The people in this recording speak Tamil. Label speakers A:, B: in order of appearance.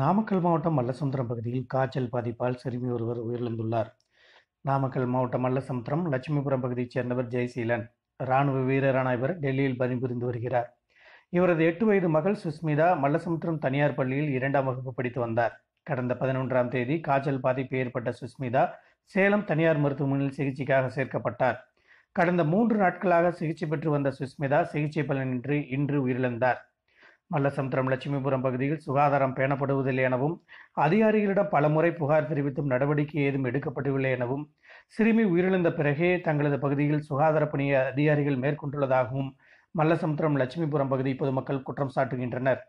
A: நாமக்கல் மாவட்டம் மல்லசமுத்திரம் பகுதியில் காய்ச்சல் பாதிப்பால் சிறுமி ஒருவர் உயிரிழந்துள்ளார் நாமக்கல் மாவட்டம் மல்லசமுத்திரம் லட்சுமிபுரம் பகுதியைச் சேர்ந்தவர் ஜெயசீலன் இராணுவ வீரரான இவர் டெல்லியில் பணிபுரிந்து வருகிறார் இவரது எட்டு வயது மகள் சுஸ்மிதா மல்லசமுத்திரம் தனியார் பள்ளியில் இரண்டாம் வகுப்பு படித்து வந்தார் கடந்த பதினொன்றாம் தேதி காய்ச்சல் பாதிப்பு ஏற்பட்ட சுஸ்மிதா சேலம் தனியார் மருத்துவமனையில் சிகிச்சைக்காக சேர்க்கப்பட்டார் கடந்த மூன்று நாட்களாக சிகிச்சை பெற்று வந்த சுஸ்மிதா சிகிச்சை பலனின்றி இன்று உயிரிழந்தார் மல்லசமுத்திரம் லட்சுமிபுரம் பகுதியில் சுகாதாரம் பேணப்படுவதில்லை எனவும் அதிகாரிகளிடம் பலமுறை புகார் தெரிவித்தும் நடவடிக்கை ஏதும் எடுக்கப்படவில்லை எனவும் சிறுமி உயிரிழந்த பிறகே தங்களது பகுதியில் சுகாதார பணியை அதிகாரிகள் மேற்கொண்டுள்ளதாகவும் மல்லசமுத்திரம் லட்சுமிபுரம் பகுதி பொதுமக்கள் குற்றம் சாட்டுகின்றனர்